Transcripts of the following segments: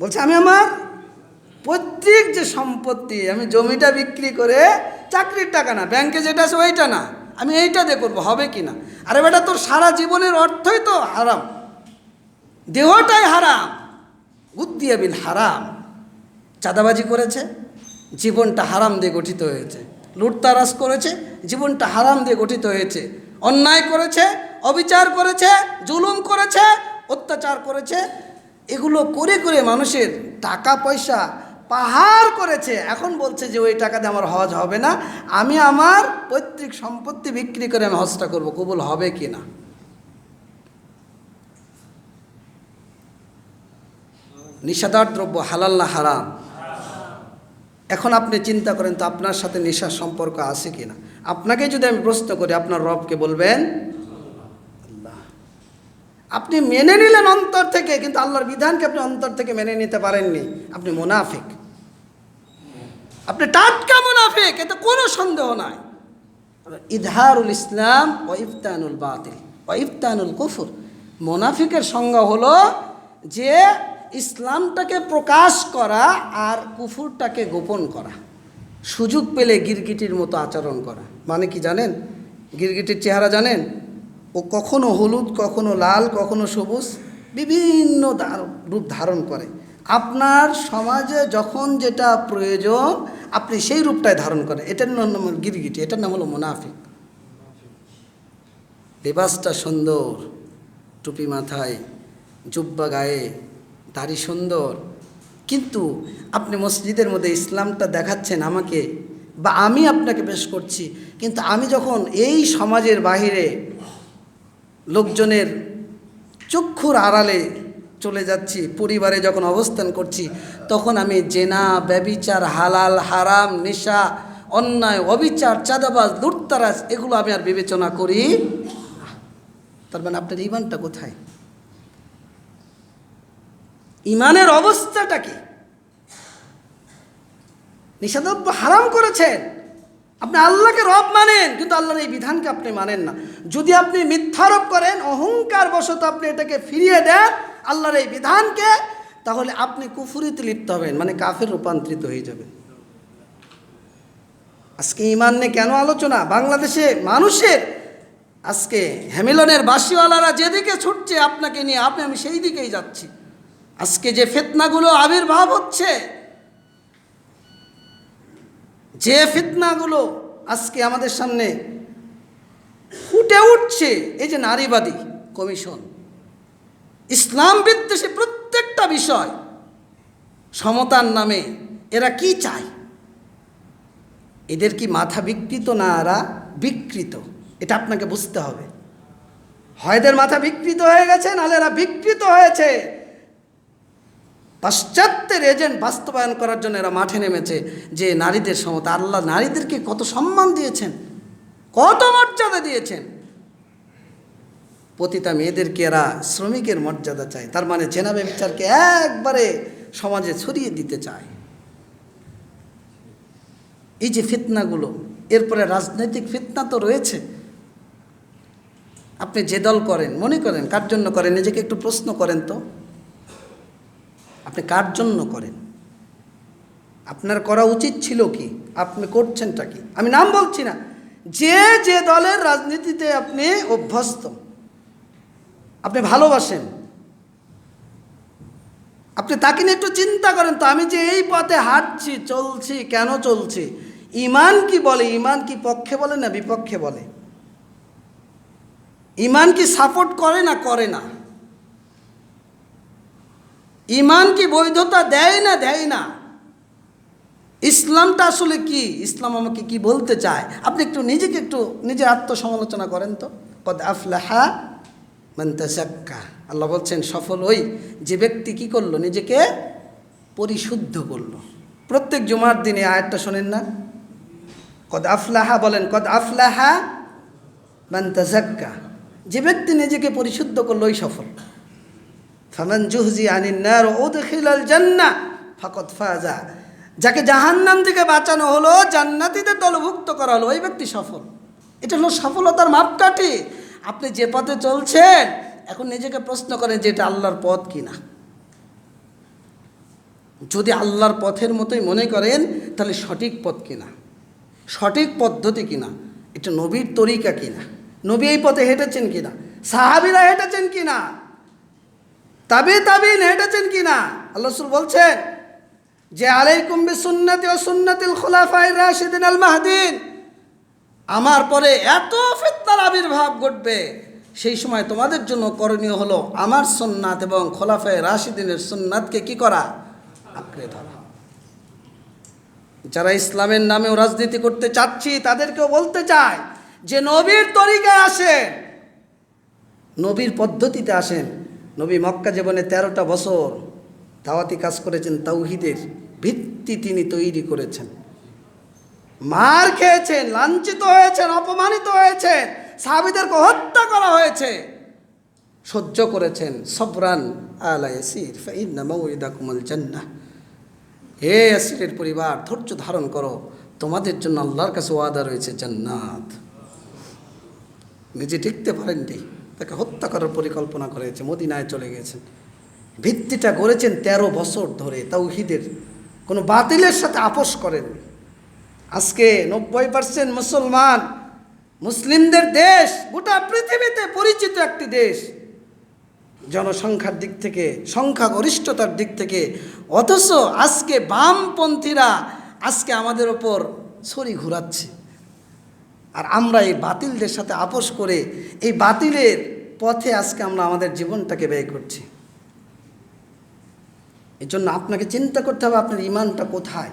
বলছে, আমি আমার প্রত্যেক যে সম্পত্তি, আমি জমিটা বিক্রি করে চাকরির টাকা না ব্যাংকে যেটা আছে ওইটা না, আমি এইটা দিয়ে করব, হবে কি না? আরে বেটা, তোর সারা জীবনের অর্থই তো হারাম। দেহটাই হারাম। উদ্দিয়া বিল হারাম। চাঁদাবাজি করেছে, জীবনটা হারাম দিয়ে গঠিত হয়েছে। লুটতারাস করেছে, জীবনটা হারাম দিয়ে গঠিত হয়েছে। অন্যায় করেছে, অবিচার করেছে, জুলুম করেছে, অত্যাচার করেছে এগুলো করে করে মানুষের টাকা পয়সা পাহাড় করেছে। এখন বলছে যে, ওই টাকা দিয়ে আমার হজ হবে না। আমি আমার পৈতৃক সম্পত্তি বিক্রি করে আমি হজটা করব। কবুল হবে কি না? নিষেধার দ্রব্য হালাল না হারাম? এখন আপনি চিন্তা করেন, তো আপনার সাথে নেশার সম্পর্ক আছে কি না? আপনাকে যদি আমি প্রশ্ন করি, আপনার রবকে বলবেন আপনি মেনে নিলেন অন্তর থেকে, কিন্তু আল্লাহর বিধানকে আপনি অন্তর থেকে মেনে নিতে পারেননি। আপনি মোনাফিক। আপনি টাটকা মুনাফিক, এতে কোনো সন্দেহ নাই। ইদহারুল ইসলাম ও ইফতানুল বাতিল ও ইফতানুল কুফুর। মোনাফিকের সংজ্ঞা হলো যে ইসলামটাকে প্রকাশ করা আর কুফুরটাকে গোপন করা। সুযোগ পেলে গিরগিটির মতো আচরণ করা। মানে কি জানেন? গিরগিটির চেহারা জানেন? ও কখনো হলুদ, কখনো লাল, কখনো সবুজ, বিভিন্ন রূপ ধারণ করে। আপনার সমাজে যখন যেটা প্রয়োজন, আপনি সেই রূপটাই ধারণ করেন। এটার নাম গিরগিটি, এটার নাম হলো মুনাফিক। লেবাসটা সুন্দর, টুপি মাথায়, জুব্বা গায়ে, দাড়ি সুন্দর। কিন্তু আপনি মসজিদের মধ্যে ইসলামটা দেখাচ্ছেন আমাকে, বা আমি আপনাকে পেশ করছি, কিন্তু আমি যখন এই সমাজের বাহিরে লোকজনের চক্ষুর আড়ালে চলে যাচ্ছি, পরিবারে যখন অবস্থান করছি, তখন আমি জেনা, ব্যবিচার, হালাল, হারাম, নেশা, অন্যায়, অবিচার, চাঁদাবাজ, লুটতারাজ, এগুলো আমি আর বিবেচনা করি তার মানে আপনার ইমানটা কোথায়? ইমানের অবস্থাটা কি? নিষেধাজ্ঞ হারাম করেছেন? আপনি আল্লাহকে রব মানেন, কিন্তু আল্লাহর এই বিধানকে আপনি মানেন না। যদি আপনি মিথ্যারোপ করেন অহংকার বশত আপনি এটাকে ফিরিয়ে দেন, আল্লাহর এই বিধানকে, তাহলে আপনি কুফুরিতে লিপ্ত হবেন মানে কাফের রূপান্তরিত হয়ে যাবেন। আজকে ইমান নিয়ে কেন আলোচনা? বাংলাদেশে মানুষের আজকে হ্যামিলনের বাসিওয়ালারা যেদিকে ছুটছে, আপনাকে নিয়ে, আপনি, আমি সেই দিকেই যাচ্ছি। আজকে যে ফেতনাগুলো আবির্ভাব হচ্ছে যে ফিতনাগুলো আজকে আমাদের সামনে ফুটে উঠছে, এই যে নারীবাদী কমিশন, ইসলাম বিদ্বেষী প্রত্যেকটা বিষয় সমতার নামে এরা কি চায়? এদের কি মাথা বিকৃত না এরা বিকৃত? এটা আপনাকে বুঝতে হবে। হয় এদের মাথা বিকৃত হয়ে গেছে, নাহলে এরা বিকৃত হয়েছে। পাশ্চাত্যের এজেন্ট বাস্তবায়ন করার জন্য এরা মাঠে নেমেছে যে নারীদের সমতা। আল্লাহ নারীদেরকে কত সম্মান দিয়েছেন, কত মর্যাদা দিয়েছেন। পতিতা মেয়েদেরকে এরা শ্রমিকের মর্যাদা চায়, তার মানে জেনাবে বিচারকে একবারে সমাজে ছড়িয়ে দিতে চায়। এই যে ফিতনাগুলো, এরপরে রাজনৈতিক ফিতনা তো রয়েছে। আপনি যে দল করেন, মনে করেন, কার জন্য করেন, নিজেকে একটু প্রশ্ন করেন তো। আপনি কার জন্য করেন? আপনার করা উচিত ছিল কি? আপনি করছেনটা কি? আমি নাম বলছি না। যে যে দলের রাজনীতিতে আপনি অভ্যস্ত, আপনি ভালোবাসেন, আপনি তাকে নিয়ে একটু চিন্তা করেন তো, আমি যে এই পথে হাঁটছি, চলছি, কেন চলছি? ইমান কি বলে? ইমান কি পক্ষে বলে না বিপক্ষে বলে? ইমান কি সাপোর্ট করে না করে না? ইমান কি বৈধতা দেয় না দেয় না? ইসলামটা আসলে কি? ইসলাম আমাকে কি বলতে চায়? আপনি একটু নিজেকে একটু নিজের আত্মসমালোচনা করেন তো। কদ আফলাহা মন্তাজাক্কা আল্লাহ বলছেন, সফল ওই যে ব্যক্তি কি করল? নিজেকে পরিশুদ্ধ করল। প্রত্যেক জুমার দিনে আয়াতটা শোনেন না? কদ আফলাহা বলেন, কদ আফলাহা মন্তাজাক্কা যে ব্যক্তি নিজেকে পরিশুদ্ধ করল, ওই সফল। ফামান জুহজি আনিন্নার উদখিলাল জান্নাহ ফাকাদ ফাজা। যাকে জাহান্নাম থেকে বাঁচানো হলো, জান্নাতিদের দলভুক্ত করা হলো, ওই ব্যক্তি সফল। এটা হলো সফলতার মাপকাঠি। আপনি যে পথে চলছেন, এখন নিজেকে প্রশ্ন করেন যে এটা আল্লাহর পথ কিনা। যদি আল্লাহর পথের মতোই মনে করেন, তাহলে সঠিক পথ কিনা? সঠিক পদ্ধতি কিনা? এটা নবীর তরিকা কিনা? নবী এই পথে হেঁটেছেন কিনা? সাহাবিরা হেঁটেছেন কিনা? তাবে তাবিন হেঁটেছেন কিনা আল্লাহ রসুল বলছেন, যে আলাইকুম বি সুন্নতি ও সুন্নাতিল খোলাফাই রাশিদিন আল মাহদিন। আমার পরে এত ফিতনার আবির্ভাব ঘটবে, সেই সময় তোমাদের জন্য করণীয় হলো আমার সুন্নাত এবং খোলাফায় রাশিদিনের সুন্নাতকে কি করা? আঁকড়ে ধরা। যারা ইসলামের নামেও রাজনীতি করতে চাচ্ছি, তাদেরকেও বলতে চায় যে নবীর তরিকায় আসেন, নবীর পদ্ধতিতে আসেন। নবী মক্কা জীবনে তেরোটা বছর দাওয়াতি কাজ করেছেন তাওহিদের ভিত্তি তিনি তৈরি করেছেন। মার খেয়েছেন, লাঞ্ছিত হয়েছেন, অপমানিত হয়েছেন সাহাবিদেরকে হত্যা করা হয়েছে। সহ্য করেছেন, সবরান আলা ইয়াসির ফাইন্না মাউইদাকুমুল জান্নাহ। হে ইয়াসিরের পরিবার, ধৈর্য ধারণ করো, তোমাদের জন্য আল্লাহর কাছে ওয়াদা রয়েছে জান্নাত। নিজে টিকতে পারেননি। তাকে হত্যা করার পরিকল্পনা করেছে, মদিনায় চলে গেছেন। ভিত্তিটা গড়েছেন তেরো বছর ধরে, তাওহিদের। কোনো বাতিলের সাথে আপোষ করেননি। আজকে নব্বই পার্সেন্ট মুসলমান, মুসলিমদের দেশ, গোটা পৃথিবীতে পরিচিত একটি দেশ। জনসংখ্যার দিক থেকে, সংখ্যাগরিষ্ঠতার দিক থেকে, অথচ আজকে বামপন্থীরা আজকে আমাদের ওপর ছড়ি ঘুরাচ্ছে। আর আমরা এই বাতিলদের সাথে আপোষ করে এই বাতিলের পথে আজকে আমরা আমাদের জীবনটাকে ব্যয় করছি। এই জন্য আপনাকে চিন্তা করতে হবে আপনার ইমানটা কোথায়।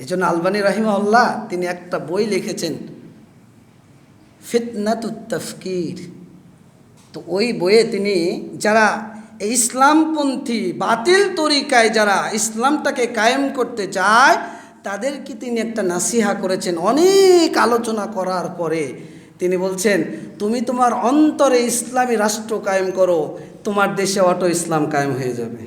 এই জন্য আলবানী রাহিমাল্লাহ তিনি একটা বই লিখেছেন ফিতনাতুত তফকির। তো ওই বইয়ে তিনি যারা ইসলামপন্থী বাতিল তরিকায় যারা ইসলামটাকে কায়েম করতে চায় তাদেরকে তিনি একটা নাসিহা করেছেন, অনেক আলোচনা করার পরে। তিনি বলছেন, তুমি তোমার অন্তরে ইসলামী রাষ্ট্র কায়েম করো, তোমার দেশে অটো ইসলাম কায়েম হয়ে যাবে।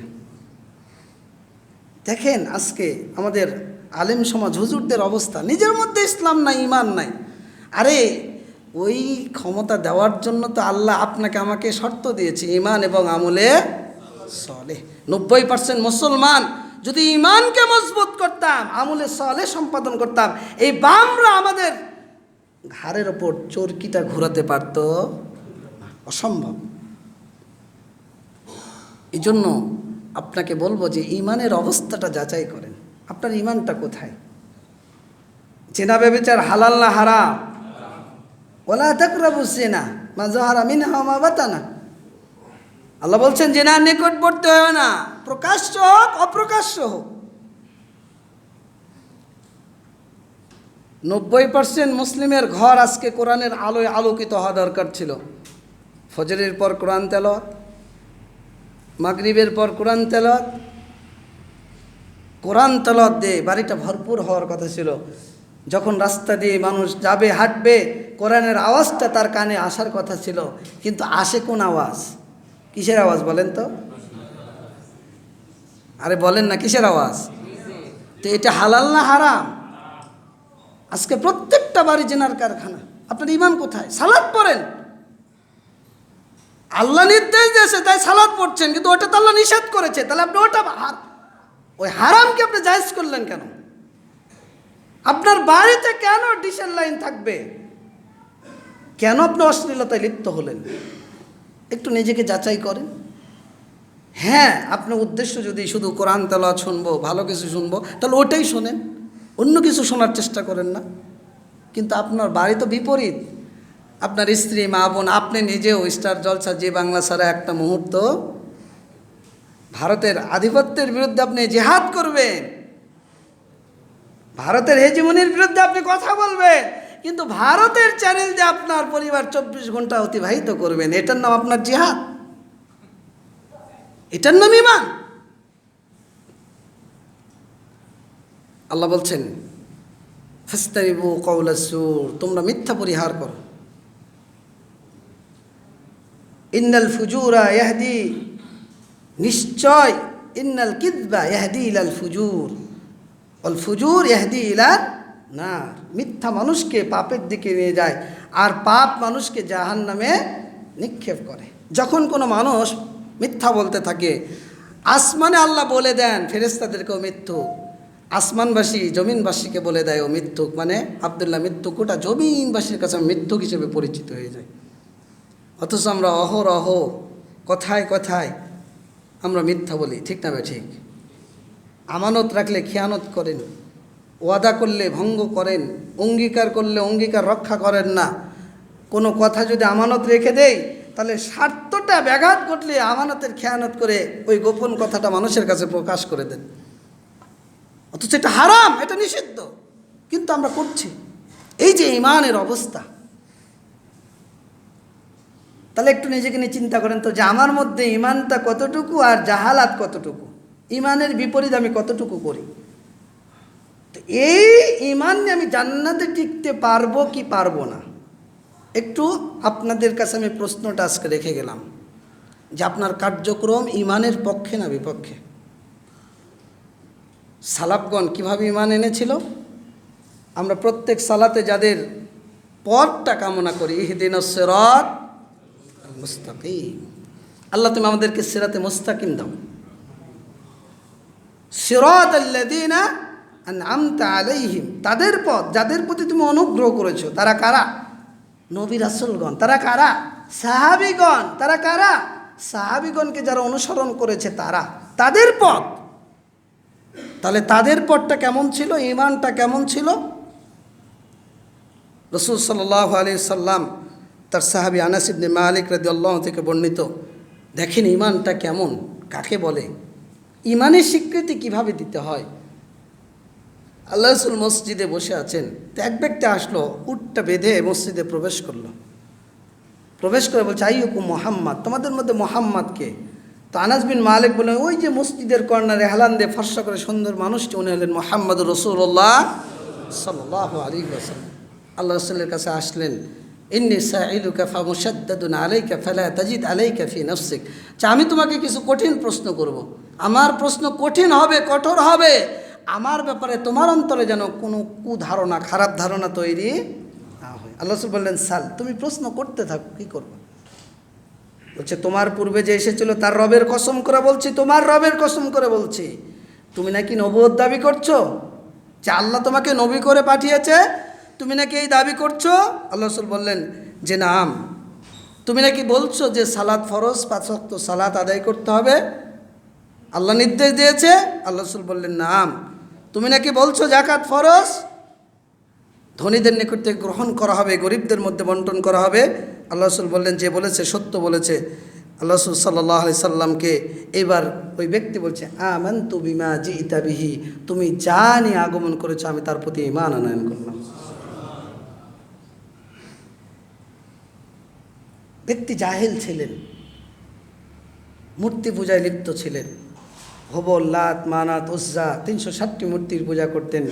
দেখেন আজকে আমাদের আলেম সমাজ, হুজুরদের অবস্থা, নিজের মধ্যে ইসলাম নাই ইমান নাই। আরে, ওই ক্ষমতা দেওয়ার জন্য তো আল্লাহ আপনাকে আমাকে শর্ত দিয়েছে ইমান এবং আমলে সলে নব্বই পার্সেন্ট মুসলমান যদি ইমানকে মজবুত করতাম, আমলে সলে সম্পাদন করতাম, এই বামরা আমাদের ঘাড়ের ওপর চরকিটা ঘোরাতে পারত? অসম্ভব। এই জন্য আপনাকে বলব যে ইমানের অবস্থাটা যাচাই করেন। আপনার ইমানটা কোথায়? চেনা বেবেচার হালাল না হারাম? ওলা তাকরাবু জেনা মা জহারা মিনহা মা বাতানা। আল্লাহ বলছেন, জেনার নিকটবর্তী হয় না। প্রকাশ্য হোক, অপ্রকাশ্য হোক। নব্বই পার্সেন্ট মুসলিমের ঘর আজকে কোরআনের আলোয় আলোকিত হওয়া দরকার ছিল। ফজরের পর কোরআন তেলত মাগরিবের পর কোরআন তেলত কোরআন তেলত দিয়ে বাড়িটা ভরপুর হওয়ার কথা ছিল। যখন রাস্তা দিয়ে মানুষ যাবে, হাঁটবে, কোরআনের আওয়াজটা তার কানে আসার কথা ছিল। কিন্তু আসে কোন আওয়াজ? কিসের আওয়াজ বলেন তো? আরে বলেন না, কিসের আওয়াজ? তো এটা হালাল না হারাম? আজকে প্রত্যেকটা বাড়ি জেনার কারখানা, আপনার ইমান কোথায়? সালাদ পড়েন। আল্লাহ নির্দেশ দিয়েছে, তাই সালাদ পড়ছেন, কিন্তু ওটা তো আল্লাহ নিষেধ করেছে, তাহলে আপনি ওটা ওই হারামকে আপনি জায়েজ করলেন কেন? আপনার বাড়িতে কেন ডিসেল লাইন থাকবে? কেন আপনি অশ্লীলতায় লিপ্ত হলেন? একটু নিজেকে যাচাই করেন। হ্যাঁ আপনার উদ্দেশ্য যদি শুধু কোরআন তেলাওয়াত শুনব, ভালো কিছু শুনব, তাহলে ওটাই শোনেন। অন্য কিছু শোনার চেষ্টা করেন না। কিন্তু আপনার বাড়ি তো বিপরীত। আপনার স্ত্রী, মা, বোন, আপনি নিজেও স্টার জলসা যে বাংলা ছাড়া একটা মুহূর্ত ভারতের আধিপত্যের বিরুদ্ধে আপনি জেহাদ করবেন। ভারতের হেজিমনির বিরুদ্ধে আপনি কথা বলবেন। কিন্তু ভারতের চ্যানেল যে আপনার পরিবার চব্বিশ ঘণ্টা অতিবাহিত করবেন, এটার নাম আপনার জিহাদ। এটার নাম ইমান আল্লাহ বলছেন, ফাস্তারিবু কৌলাসুর তোমরা মিথ্যা পরিহার করো। ইন্নাল ফুজুরা ইয়াহদি, নিশ্চয় ইন্নাল কিদবা ইয়াহদি ইলাল ফুজুর। অল ফুজুর ইয়াহদি ইলাল না মিথ্যা মানুষকে পাপের দিকে নিয়ে যায়, আর পাপ মানুষকে জাহান নামে নিক্ষেপ করে। যখন কোনো মানুষ মিথ্যা বলতে থাকে। আসমানে আল্লাহ বলে দেন ফেরেস্তাদেরকেও মিথ্যুক আসমানবাসী জমিনবাসীকে বলে দেয়, ও মিথ্যুক মানে আবদুল্লাহ মিথ্যুক ওটা জমিনবাসীর কাছে মিথ্যুক হিসেবে পরিচিত হয়ে যায় অথচ আমরা অহরহ, কথায় কথায় আমরা মিথ্যা বলি। ঠিক না ঠিক? আমানত রাখলে খেয়ানত করেন, ওয়াদা করলে ভঙ্গ করেন, অঙ্গীকার করলে অঙ্গীকার রক্ষা করেন না। কোনো কথা যদি আমানত রেখে দেই তাহলে স্বার্থটা ব্যাঘাত ঘটলে আমানতের খেয়ানত করে ওই গোপন কথাটা মানুষের কাছে প্রকাশ করে দেন। অথচ এটা হারাম, এটা নিষিদ্ধ। কিন্তু আমরা করছি। এই যে ইমানের অবস্থা। তাহলে একটু নিজেকে নিয়ে চিন্তা করেন তো, যে আমার মধ্যে ইমানটা কতটুকু আর জাহালাত কতটুকু? ইমানের বিপরীত আমি কতটুকু করি? তো এই ইমান নিয়ে আমি জান্নাতে টিকতে পারব কি পারব না? একটু আপনাদের কাছে আমি প্রশ্নটা আজকে রেখে গেলাম যে আপনার কার্যক্রম ইমানের পক্ষে না বিপক্ষে? সালাবগণ কীভাবে ইমান এনেছিল? আমরা প্রত্যেক সালাতে যাদের পথটা কামনা করি, ইহদিন সেরত মুস্তাকিম। আল্লাহ তুমি আমাদেরকে সিরাতে মুস্তাকিম দাও। সিরাত আনআমতা আলাইহিম। তাদের পথ, যাদের প্রতি তুমি অনুগ্রহ করেছ, তারা কারা? নবী রাসূলগণ। তারা কারা? সাহাবিগণ। তারা কারা? সাহাবিগণকে যারা অনুসরণ করেছে তারা। তাদের পথ। তাহলে তাদের পথটা কেমন ছিল? ইমানটা কেমন ছিল? রসুল সাল্লাহ আলি সাল্লাম, তার সাহাবি আনাস ইবনে মালিক রাদি আল্লাহ থেকে বর্ণিত, দেখেন ইমানটা কেমন? কাকে বলে? ইমানের স্বীকৃতি কীভাবে দিতে হয়? আল্লাহ রসুল মসজিদে বসে আছেন। এক ব্যক্তি আসলো, উটটা বেঁধে মসজিদে প্রবেশ করল। প্রবেশ করে বলছে, আইয়ুকু মোহাম্মদ, তোমাদের মধ্যে মোহাম্মদকে তো আনাস বিন মালিক বললেন ওই যে মসজিদের কর্নারে হেলান দিয়ে ফর্সা করে সুন্দর মানুষটি, উনি হলেন মোহাম্মদ রসুল্লাহ সাল্লাহ আলী ওসাল্লাম আল্লাহ রসুলের কাছে আসলেন, ইন্নি সাইলুকা ফা মুসাদ্দাদুন আলাইকা ফালা তাজিদ আলাইকা ফি নফসিক। আচ্ছা আমি তোমাকে কিছু কঠিন প্রশ্ন করব। আমার প্রশ্ন কঠিন হবে, কঠোর হবে। আমার ব্যাপারে তোমার অন্তরে যেন কোনো কুধারণা, খারাপ ধারণা তৈরি না হয়। আল্লাহ রসুল বললেন, সাল, তুমি প্রশ্ন করতে থাকো, কী করবে? বলছে, তোমার পূর্বে যে এসেছিল, তার রবের কসম করে বলছি, তোমার রবের কসম করে বলছি। তুমি নাকি নবুয়ত দাবি করছ? যে আল্লাহ তোমাকে নবী করে পাঠিয়েছে, তুমি নাকি এই দাবি করছ? আল্লাহ রসুল বললেন, যে নাম, তুমি নাকি বলছো যে সালাদ ফরজ পাঁচক্ত সালাত আদায় করতে হবে? আল্লাহ নির্দেশ দিয়েছে? আল্লাহ রসুল বললেন, নাম তুমি নাকি বলছো জাকাত ফরজ? ধনীদের নিকট থেকে গ্রহণ করা হবে, গরিবদের মধ্যে বন্টন করা হবে। আল্লাহ রসুল বললেন, যে বলেছে, সত্য বলেছে। আল্লাহ রসুল সাল্লাহ আলি সাল্লামকে এবার ওই ব্যক্তি বলছে আমান তু বিমা জি ইতাবিহি তুমি যা নিয়ে আগমন করেছ, আমি তার প্রতি ইমান আনয়ন করলাম। ব্যক্তি জাহেল ছিলেন, মূর্তি পূজায় লিপ্ত ছিলেন। হবল লাত, মানাত, উজ্জা, তিনশো ষাটটি মূর্তির পূজা করতেন।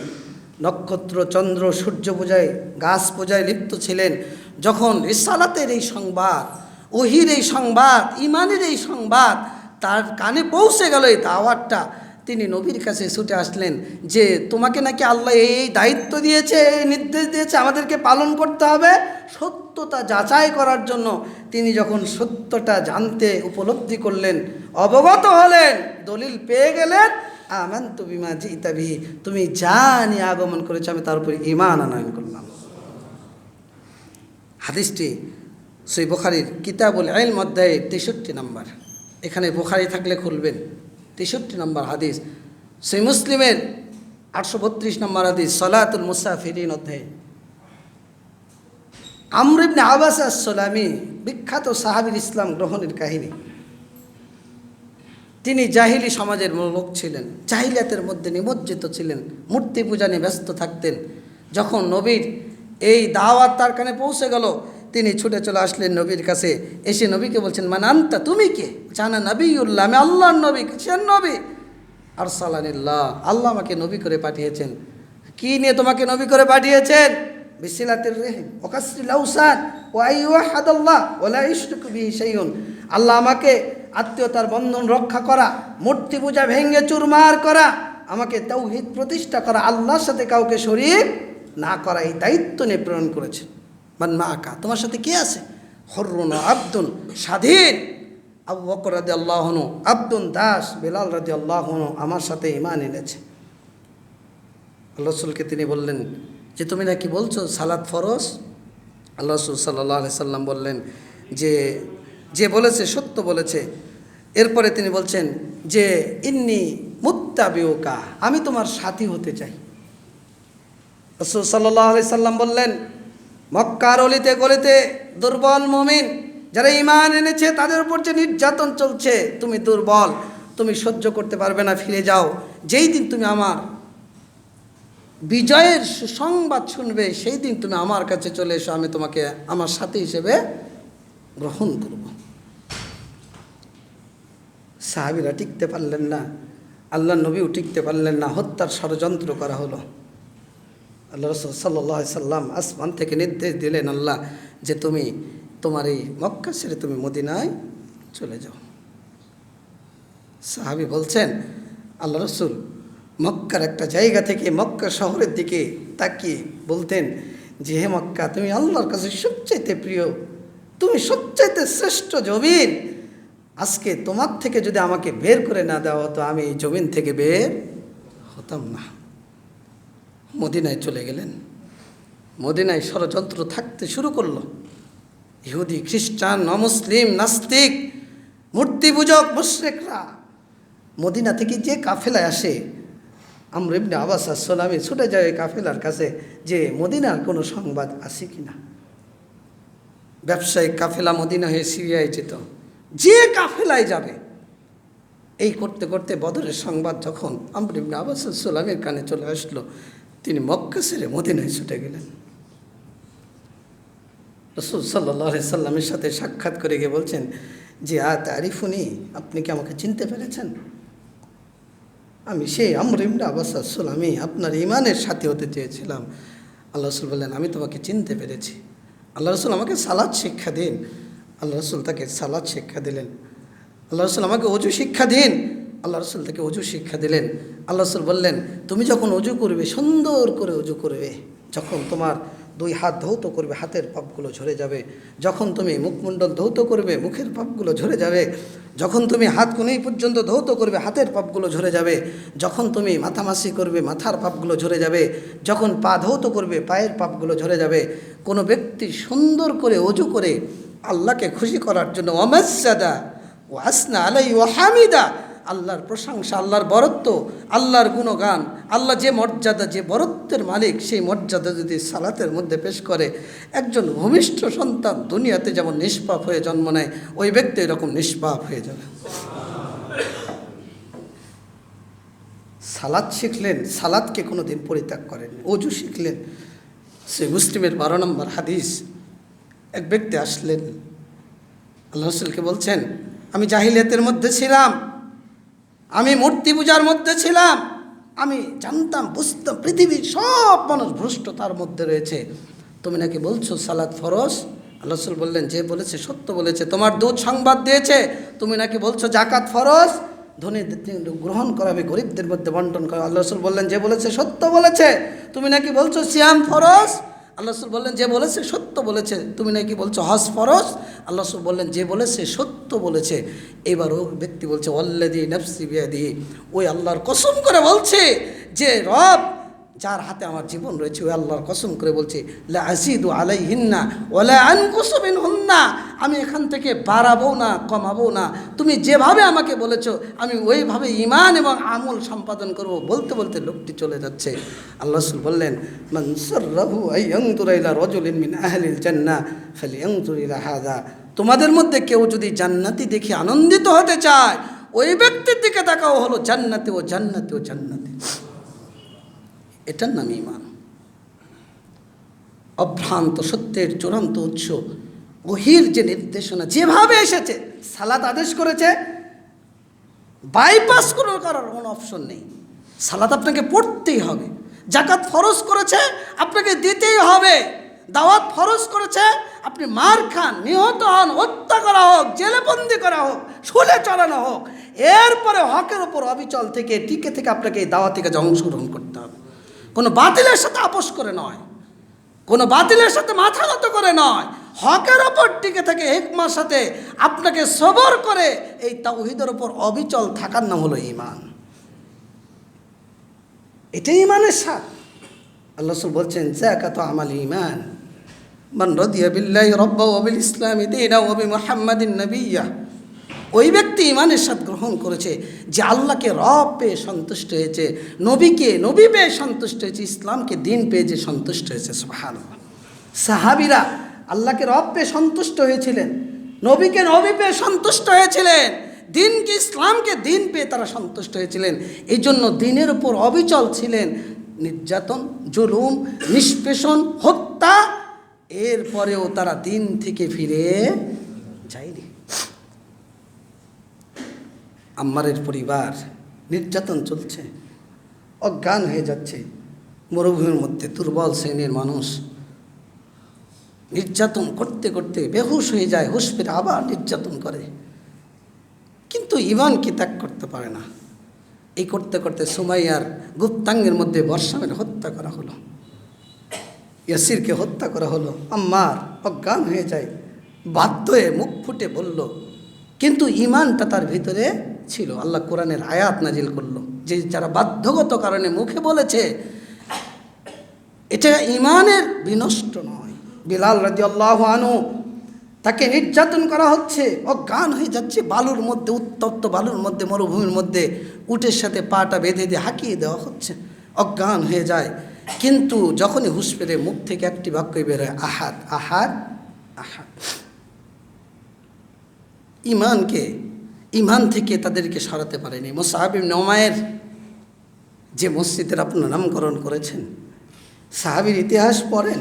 নক্ষত্র, চন্দ্র, সূর্য পূজায়, গাছ পূজায় লিপ্ত ছিলেন। যখন রিসালাতের এই সংবাদ, ওহির এই সংবাদ, ইমানের এই সংবাদ তার কানে পৌঁছে গেল এই দাওয়াতটা তিনি নবীর কাছে ছুটে আসলেন যে, তোমাকে নাকি আল্লাহ এই দায়িত্ব দিয়েছে, এই নির্দেশ দিয়েছে, আমাদেরকে পালন করতে হবে? সত্যতা যাচাই করার জন্য তিনি যখন সত্যটা জানতে উপলব্ধি করলেন, অবগত হলেন, দলিল পেয়ে গেলেন আমান তো বিমা জিতাবিহি তুমি যা নিয়ে আগমন করেছ, আমি তার উপরে ইমান আনয়ন করলাম। হাদিসটি সেই বোখারির কিতাবুল আইল অধ্যায়ে তেষট্টি নম্বর। এখানে বোখারি থাকলে খুলবেন। তেষট্টি নম্বর হাদিস। সেই মুসলিমের আটশো বত্রিশ নম্বর হাদিস, সলাতুল মুসাফিরিন অধ্যায়ে। আমরিবনে আবাস আসসালামী, বিখ্যাত সাহাবির ইসলাম গ্রহণের কাহিনী। তিনি জাহিলি সমাজের লোক ছিলেন, জাহিলিয়াতের মধ্যে নিমজ্জিত ছিলেন, মূর্তি পূজা নিয়ে ব্যস্ত থাকতেন। যখন নবীর এই দাওয়াত তার কানে পৌঁছে গেল তিনি ছুটে চলে আসলেন নবীর কাছে। এসে নবীকে বলছেন মানে আন্তা, তুমি কে? জানা নবীউল্লাহ আমি আল্লাহর নবী, কিসের নবী? আর সালানিল্লাহ আল্লাহ আমাকে নবী করে পাঠিয়েছেন। কি নিয়ে তোমাকে নবী করে পাঠিয়েছেন? বিসিলাতের রেহিম আউসান, ও আইহাদাল্লাহ ওলা ইশরুক বিহি শাইউন। আল্লাহ আমাকে আত্মীয়তার বন্ধন রক্ষা করা, মূর্তি পূজা ভেঙ্গে চুরমার করা, আমাকে তৌহিদ প্রতিষ্ঠা করা, আল্লাহর সাথে কাউকে শরীর না করা এই দায়িত্ব নিয়ে প্রেরণ করেছেন। মান মা আকা তোমার সাথে কে আছে? হর্রুন আব্দুল স্বাধীন আবু বকর রাজি আল্লাহনু আব্দুল দাস বেলাল রাজি আল্লাহনু আমার সাথে ইমান এনেছে। আল্লাহ রসুলকে তিনি বললেন, যে তুমি নাকি বলছো সালাদ ফরজ? আল্লাহ রসুল সাল্লাহ সাল্লাম বললেন, যে যে বলেছে, সত্য বলেছে। এরপরে তিনি বলছেন, যে ইন্নি মুত্তাবিউকা, আমি তোমার সাথী হতে চাই। রসুল সাল্লাহ সাল্লাম বললেন মক্কার অলিতে গলিতে দুর্বল মমিন, যারা ইমান এনেছে, তাদের উপর যে নির্যাতন চলছে, তুমি দুর্বল। তুমি সহ্য করতে পারবে না, ফিরে যাও। যেই দিন তুমি আমার বিজয়ের সুসংবাদ শুনবে, সেই দিন তুমি আমার কাছে চলে এসো, আমি তোমাকে আমার সাথী হিসেবে গ্রহণ করব। সাহাবিরা টিকতে পারলেন না আল্লাহ নবীও টিকতে পারলেন না, হত্যার ষড়যন্ত্র করা হলো। আল্লাহ রসুল সাল্লাহ সাল্লাম আসমান থেকে নির্দেশ দিলেন, আল্লাহ, যে তুমি তোমার এই মক্কা ছেড়ে তুমি মদিনায় চলে যাও। সাহাবি বলছেন, আল্লাহ রসুল মক্কার একটা জায়গা থেকে মক্কা শহরের দিকে তাকিয়ে বলতেন, যে হে মক্কা, তুমি আল্লাহর কাছে সবচাইতে প্রিয়, তুমি সবচাইতে শ্রেষ্ঠ জমিন। আজকে তোমার থেকে যদি আমাকে বের করে না দেওয়া হতো আমি এই জমিন থেকে বের হতাম না। মদিনায় চলে গেলেন। মদিনায় ষড়যন্ত্র থাকতে শুরু করল। ইহুদি, খ্রিস্টান, অমুসলিম, নাস্তিক মূর্তি পূজক মুশ্রেকরা। মদিনা থেকে যে কাফেলায় আসে, আমরা এমনি আবাস আসলামে ছুটে যায় কাফেলার কাছে যে, মদিনার কোনো সংবাদ আছে কি না? ব্যবসায়িক কাফেলা মদিনা হয়ে সিরিয়ায় যেত। যে কাফেলায় যাবে, এই করতে করতে বদরের সংবাদ যখন আমরা আবাস সাল্লামের কানে চলে আসলো তিনি মক্কা ছেড়ে মদিনায় ছুটে গেলেন। রসুল সাল্লাহ সাল্লামের সাথে সাক্ষাৎ করে গিয়ে বলছেন যে আ তারিফুনি, আপনি কি আমাকে চিনতে পেরেছেন? আমি সেই আমরিমরা আবাসাসুল আমি আপনার ইমানের সাথে হতে চেয়েছিলাম। আল্লাহ রসুল বললেন, আমি তোমাকে চিনতে পেরেছি। আল্লাহ রসুল আমাকে সালাদ শিক্ষা দিন। আল্লাহ রসুল তাকে সালাদ শিক্ষা দিলেন। আল্লাহ রসুল আমাকে অজু শিক্ষা দিন। আল্লাহ রসুল তাকে অজু শিক্ষা দিলেন। আল্লাহ রসুল বললেন, তুমি যখন অজু করবে, সুন্দর করে অজু করবে, যখন তোমার দুই হাত ধৌত করবে, হাতের পাপগুলো ঝরে যাবে, যখন তুমি মুখমণ্ডল ধৌত করবে, মুখের পাপগুলো ঝরে যাবে, যখন তুমি হাত কুনেই পর্যন্ত ধৌত করবে, হাতের পাপগুলো ঝরে যাবে, যখন তুমি মাথামাসি করবে, মাথার পাপগুলো ঝরে যাবে, যখন পা ধৌত করবে, পায়ের পাপগুলো ঝরে যাবে, কোনো ব্যক্তি সুন্দর করে অজু করে আল্লাহকে খুশি করার জন্য অমাসাদা ও আসনা আলাই ও হামিদা আল্লাহর প্রশংসা, আল্লাহর বরত্ব, আল্লাহর গুণগান, আল্লাহ যে মর্যাদা, যে বরত্বের মালিক, সেই মর্যাদা যদি সালাতের মধ্যে পেশ করে, একজন ভূমিষ্ঠ সন্তান দুনিয়াতে যেমন নিষ্পাপ হয়ে জন্ম নেয়, ওই ব্যক্তি এরকম নিষ্পাপ হয়ে যাবে। সালাদ শিখলেন সালাদকে কোনো দিন পরিত্যাগ করেন অজু শিখলেন। সে মুসলিমের বারো নম্বর হাদিস, এক ব্যক্তি আসলেন, আল্লাহ রসুলকে বলছেন, আমি জাহিলিয়াতের মধ্যে ছিলাম আমি মূর্তি পূজার মধ্যে ছিলাম, আমি জানতাম, বুঝতাম, পৃথিবীর সব মানুষ ভ্রষ্টতার মধ্যে রয়েছে। তুমি নাকি বলছো সালাদ ফরজ? আল্লাহ বললেন, যে বলেছে সত্য বলেছে, তোমার দুধ সংবাদ দিয়েছে, তুমি নাকি বলছো জাকাত ফরজ? ধনী গ্রহণ করাবে গরিবদের মধ্যে বন্টন করা আল্লাহ রসুল বললেন, যে বলেছে সত্য বলেছে, তুমি নাকি বলছো সিয়াম ফরজ? আল্লাহ রসুল বললেন, যে বলেছে সত্য বলেছে। তুমি নাকি বলছো, হজ ফরজ? আল্লাহ রসুল বললেন, যে বলেছে সত্য বলেছে। এবার ও ব্যক্তি বলছে অল্লাদি নফসি বিয়াদি ওই আল্লাহর কসম করে বলছে যে রব যার হাতে আমার জীবন রয়েছে, ওই আল্লাহর কসম করে বলছে আসিদু আলাই হিন্না ওলা আনকুসবিন হুন্না আমি এখান থেকে বাড়াবো না, কমাবো না। তুমি যেভাবে আমাকে বলেছ, আমি ওইভাবে ইমান এবং আমল সম্পাদন করব বলতে বলতে লোকটি চলে যাচ্ছে। আল্লাহ রসুল বললেন মনসর রহু আইয়ংতুরাইলা রজুলিন মিন আহলিল জান্না ফালি ইলা হাদা তোমাদের মধ্যে কেউ যদি জান্নাতি দেখে আনন্দিত হতে চায়, ওই ব্যক্তির দিকে তাকাও হলো জান্নাতে ও জান্নাতে ও জান্নাতে। এটার নাম ইমান। অভ্রান্ত সত্যের চূড়ান্ত উৎস ওহির যে নির্দেশনা, যেভাবে এসেছে, সালাত আদেশ করেছে বাইপাস করে করার কোনো অপশন নেই। সালাত আপনাকে পড়তেই হবে। জাকাত ফরজ করেছে, আপনাকে দিতেই হবে। দাওয়াত ফরজ করেছে, আপনি মার খান, নিহত হন, হত্যা করা হোক, জেলেবন্দি করা হোক, শুলে চড়ানো হোক, এরপরে হকের ওপর অবিচল থেকে টিকে থেকে আপনাকে এই দাওয়াত থেকে অংশগ্রহণ করতে হবে। কোনো বাতিলের সাথে আপোষ করে নয়। কোনো বাতিলের সাথে মাথা নত করে নয়। হকের ওপর টিকে থাকে হেকমার সাথে আপনাকে সবর করে এই তাওহিদের ওপর অবিচল থাকার নাম হলো ইমান এটাই ইমানের স্বাদ। আল্লাহ বলছেন, জাকাত আমাল ইমান মান রদিয়া বিল্লাহি রব্বা ওয়া বিল ইসলামি দীনা ওয়া বি মুহাম্মাদিন ওই ব্যক্তি ইমানের স্বাদ গ্রহণ করেছে যে আল্লাহকে রব পেয়ে সন্তুষ্ট হয়েছে, নবীকে, নবী পেয়ে সন্তুষ্ট হয়েছে, ইসলামকে দিন পেয়ে যে সন্তুষ্ট হয়েছে সুবহান সাহাবিরা আল্লাহকে রব পেয়ে সন্তুষ্ট হয়েছিলেন, নবীকে নবী পেয়ে সন্তুষ্ট হয়েছিলেন, দিনকে ইসলামকে দিন পেয়ে তারা সন্তুষ্ট হয়েছিলেন। এই জন্য দিনের উপর অবিচল ছিলেন নির্যাতন, জুলুম, নিষ্পেষণ, হত্যা, এরপরেও তারা দিন থেকে ফিরে যায়নি। আম্মারের পরিবার নির্যাতন চলছে, অজ্ঞান হয়ে যাচ্ছে, মরুভূমির মধ্যে দুর্বল শ্রেণির মানুষ। নির্যাতন করতে করতে বেহুশ হয়ে যায়, হুশ ফিরে আবার নির্যাতন করে। কিন্তু ইমানকে ত্যাগ করতে পারে না? এই করতে করতে সুমাইয়ার গুপ্তাঙ্গের মধ্যে বর্ষামের হত্যা করা হলো। ইয়াসিরকে হত্যা করা হলো। আম্মার অজ্ঞান হয়ে যায়, বাধ্য হয়ে মুখ ফুটে বলল, কিন্তু ইমানটা তার ভিতরে ছিল, আল্লাহ কোরআনের আয়াত নাজিল করল। যে যারা বাধ্যগত কারণে মুখে বলেছে, এটা ইমানের বিনষ্ট নয়। বিলাল রাজি আল্লাহ আনু তাকে নির্যাতন করা হচ্ছে, অজ্ঞান হয়ে যাচ্ছে, বালুর মধ্যে, উত্তপ্ত বালুর মধ্যে, মরুভূমির মধ্যে উটের সাথে পাটা বেঁধে দিয়ে হাঁকিয়ে দেওয়া হচ্ছে, অজ্ঞান হয়ে যায়। কিন্তু যখনই হুশ পেরে মুখ থেকে একটি বাক্য বেরোয় আহাত আহাত আহাত ইমানকে ইমান থেকে তাদেরকে সরাতে পারেনি। মোসাহাবিব নমায়ের যে মসজিদের আপনার নামকরণ করেছেন, সাহাবির ইতিহাস পড়েন,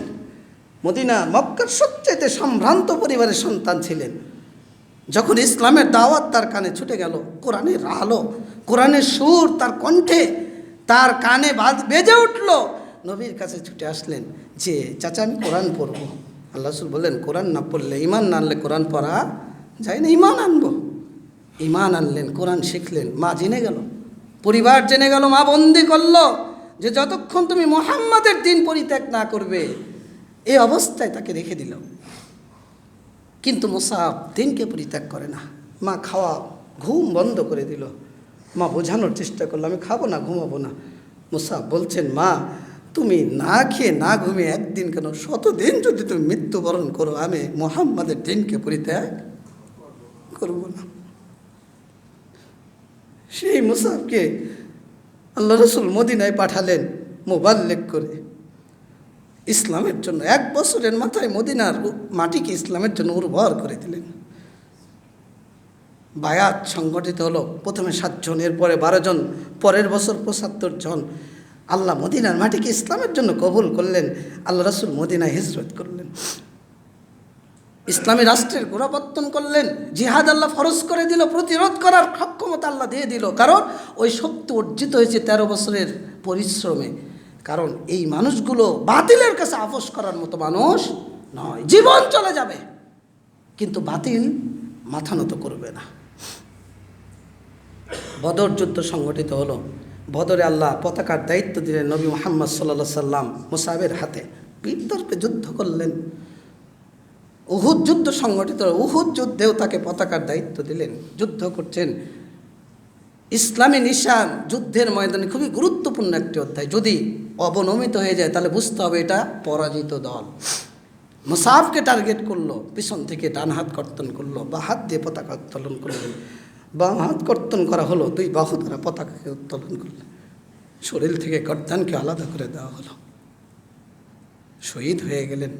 মদিনা, মক্কার সবচেয়ে সম্ভ্রান্ত পরিবারের সন্তান ছিলেন। যখন ইসলামের দাওয়াত তার কানে ছুটে গেল, কোরআনের আলো, কোরআনের সুর তার কণ্ঠে, তার কানে বাজ- বেজে উঠল। নবীর কাছে ছুটে আসলেন যে, চাচা, আমি কোরআন পড়ব। আল্লাহ বললেন, কোরআন না পড়লে, ইমান না আনলে কোরআন পড়া যায় না, ইমান আনব। ইমান আনলেন, কোরআন শিখলেন, মা জেনে গেল, পরিবার জেনে গেল, মা বন্দি করল যে যতক্ষণ তুমি মোহাম্মদের দিন পরিত্যাগ না করবে এই অবস্থায় তাকে রেখে দিল। কিন্তু মোসাফ দিনকে পরিত্যাগ করে না। মা খাওয়া, ঘুম বন্ধ করে দিল। মা বোঝানোর চেষ্টা করল, আমি খাব না, ঘুমাবো না। মোসাফ বলছেন, মা, তুমি না খেয়ে না ঘুমিয়ে একদিন কেন? শতদিন যদি তুমি মৃত্যুবরণ করো, আমি মোহাম্মদের দিনকে পরিত্যাগ করব না। সেই মুসাফকে আল্লাহ রসুল মদিনায় পাঠালেন মোবাল্লেক করে। ইসলামের জন্য এক বছরের মাথায় মদিনার মাটিকে ইসলামের জন্য উর্বর করে দিলেন। বায়াত সংগঠিত হলো প্রথমে সাতজন এরপরে বারো জন, পরের বছর পঁচাত্তর জন। আল্লাহ মদিনার মাটিকে ইসলামের জন্য কবুল করলেন। আল্লাহ রসুল মদিনায় হিজরত করলেন। ইসলামী রাষ্ট্রের গোড়াপত্তন করলেন, জিহাদ আল্লাহ ফরজ করে দিল, প্রতিরোধ করার সক্ষমতা আল্লাহ দিয়ে দিল। কারণ ওই শক্তি অর্জিত হয়েছে তেরো বছরের পরিশ্রমে। কারণ এই মানুষগুলো বাতিলের কাছে আপোষ করার মতো মানুষ নয়। জীবন চলে যাবে, কিন্তু বাতিল মাথা নত করবে না। বদর যুদ্ধ সংগঠিত হলো। বদরে আল্লাহ পতাকার দায়িত্ব দিলেন নবী মোহাম্মদ সাল্লা সাল্লাম মুসাবের হাতে। বিতর্কে যুদ্ধ করলেন। উহুদ যুদ্ধ সংগঠিত। উহুদ যুদ্ধেও তাকে পতাকার দায়িত্ব দিলেন, যুদ্ধ করছেন। ইসলামী নিশান যুদ্ধের ময়দানে খুবই গুরুত্বপূর্ণ একটি অধ্যায়। যদি অবনমিত হয়ে যায়, তাহলে বুঝতে হবে এটা পরাজিত দল। মুসাফকে টার্গেট করল, পিছন থেকে ডান হাত কর্তন করল, বা হাত দিয়ে পতাকা উত্তোলন করলেন বাম হাত কর্তন করা হলো, দুই বাহু দ্বারা পতাকাকে উত্তোলন করলেন শরীর থেকে কর্তানকে আলাদা করে দেওয়া হলো। শহীদ হয়ে গেলেন।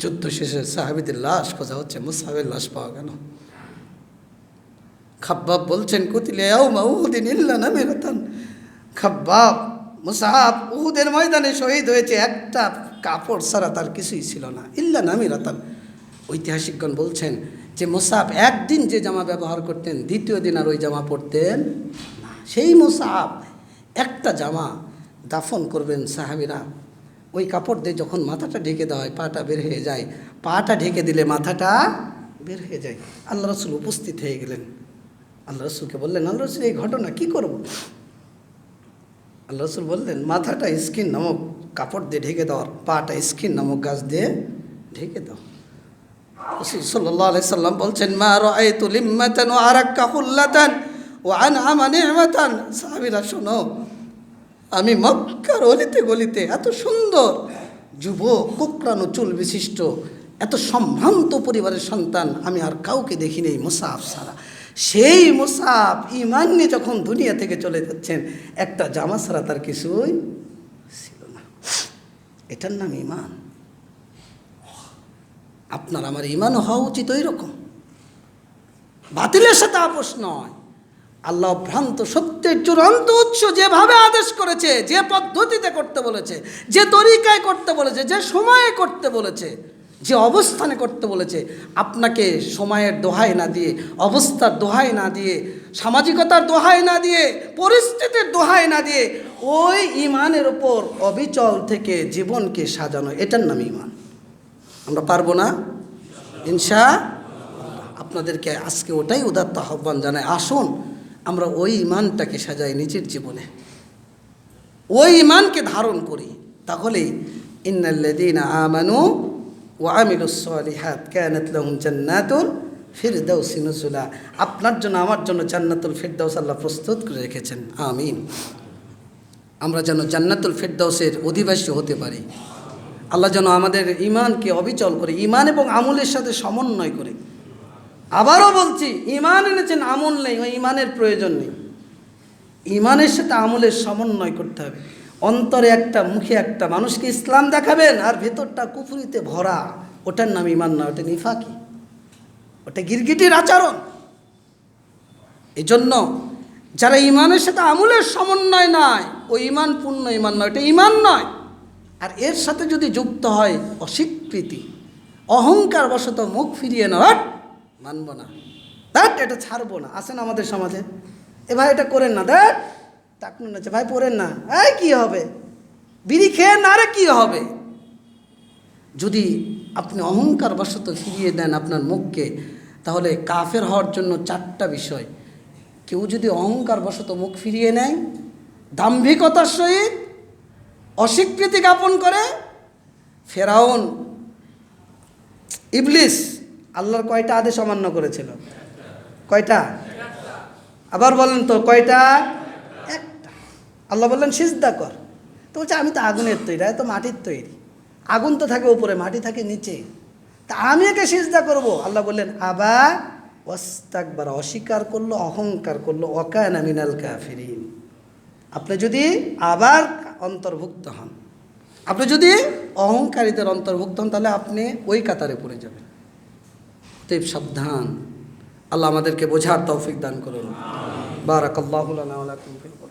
যুদ্ধ শেষে সাহাবিদের লাশ খোঁজা হচ্ছে মুসাহের লাশ পাওয়া গেল। খাব্বাব বলছেন, কুতিলে খাব্বাব, মুসাহাব উহুদের ময়দানে শহীদ হয়েছে, একটা কাপড় ছাড়া তার কিছুই ছিল না। ইল্লা নামি রাতান ঐতিহাসিকগণ বলছেন যে মোসাব একদিন যে জামা ব্যবহার করতেন, দ্বিতীয় দিন আর ওই জামা পরতেন সেই মোসাব একটা জামা দাফন করবেন সাহাবিরা। ওই কাপড় দিয়ে যখন মাথাটা ঢেকে দেওয়া হয়, পাটা বের হয়ে যায়। পাটা ঢেকে দিলে মাথাটা বের হয়ে যায়। আল্লাহ রসুল উপস্থিত হয়ে গেলেন। আল্লাহ রসুলকে বললেন, আল্লাহ রসুল, এই ঘটনা কী করব? আল্লাহ রসুল বললেন, মাথাটা স্কিন নামক কাপড় দিয়ে ঢেকে দাও আর পাটা স্কিন নামক গাছ দিয়ে ঢেকে দাও। রসুল সাল্লাম বলছেন, মা ও আন আমি মক্কার অলিতে গলিতে এত সুন্দর যুবক কোকড়ানো চুল বিশিষ্ট, এত সম্ভ্রান্ত পরিবারের সন্তান আমি আর কাউকে দেখিনি এই মুসাফ ছাড়া। সেই মুসাফ ইমান নিয়ে যখন দুনিয়া থেকে চলে যাচ্ছেন, একটা জামা ছাড়া তার কিছুই ছিল না। এটার নাম ইমান। আপনার আমার ইমান হওয়া উচিত ওই রকম বাতিলের সাথে আপোষ নয়। আল্লাহ ভ্রান্ত সত্যের চূড়ান্ত উৎস যেভাবে আদেশ করেছে, যে পদ্ধতিতে করতে বলেছে, যে তরিকায় করতে বলেছে, যে সময়ে করতে বলেছে, যে অবস্থানে করতে বলেছে, আপনাকে সময়ের দোহাই না দিয়ে, অবস্থার দোহাই না দিয়ে, সামাজিকতার দোহাই না দিয়ে, পরিস্থিতির দোহাই না দিয়ে ওই ইমানের ওপর অবিচল থেকে জীবনকে সাজানো, এটার নাম ইমান। আমরা পারব না? ইনশা আপনাদেরকে আজকে ওটাই উদাত্ত আহ্বান জানায় আসুন আমরা ওই ইমানটাকে সাজাই নিজের জীবনে। ওই ইমানকে ধারণ করি। ইন্নাল্লাযীনা আমানু আপনার জন্য, আমার জন্য জান্নাতুল ফিরদাউস আল্লাহ প্রস্তুত করে রেখেছেন। আমিন। আমরা যেন জান্নাতুল ফিরদাউসের অধিবাসী হতে পারি। আল্লাহ যেন আমাদের ইমানকে অবিচল করে, ইমান এবং আমলের সাথে সমন্বয় করে আবারও বলছি ইমান এনেছেন আমল নেই, ওই ইমানের প্রয়োজন নেই। ইমানের সাথে আমলের সমন্বয় করতে হবে। অন্তরে একটা, মুখে একটা মানুষকে ইসলাম দেখাবেন, আর ভেতরটা কুফুরিতে ভরা, ওটার নাম ইমান না ওটা নিফাকি। ওটা গিরগিটির আচরণ। এই জন্য যারা ইমানের সাথে আমলের সমন্বয় নয় ওই ইমান পূর্ণ ইমান নয়, ওটা ইমান নয়। আর এর সাথে যদি যুক্ত হয়, অস্বীকৃতি অহংকার বশত মুখ ফিরিয়ে নেওয়ার মানব না। দ্যাট এটা ছাড়বো না। আসেন আমাদের সমাজে? এ ভাই এটা করেন না দ্যাট টাকুন আছে ভাই পড়েন না। এই কী হবে? বিড়ি খেয়ে না রে কী হবে? যদি আপনি অহংকার বশত ফিরিয়ে দেন আপনার মুখকে, তাহলে কাফের হওয়ার জন্য চারটা বিষয়। কেউ যদি অহংকার বশত মুখ ফিরিয়ে নেয়, দাম্ভিকতার সহিত অস্বীকৃতি জ্ঞাপন করে, ফেরাউন, ইবলিস আল্লাহর কয়টা আদেশ অমান্য করেছিল? কয়টা? আবার বলেন তো, কয়টা? একটা। আল্লাহ বললেন, সিজদা কর। তো বলছে, আমি তো আগুনের তৈরি এ তো মাটির তৈরি। আগুন তো থাকে উপরে, মাটি থাকে নিচে। তা আমি একে সিজদা করব? আল্লাহ বললেন আবার ওস্তাকবার অস্বীকার করল, অহংকার করল অকায়না মিনাল কাফিরিন। আপনি যদি আবার অন্তর্ভুক্ত হন, আপনি যদি অহংকারীদের অন্তর্ভুক্ত হন, তাহলে আপনি ওই কাতারে পড়ে যাবেন। তেব সাবধান। আল্লাহ আমাদেরকে বোঝার তৌফিক দান করুন। লাকুম ফিল কুরআন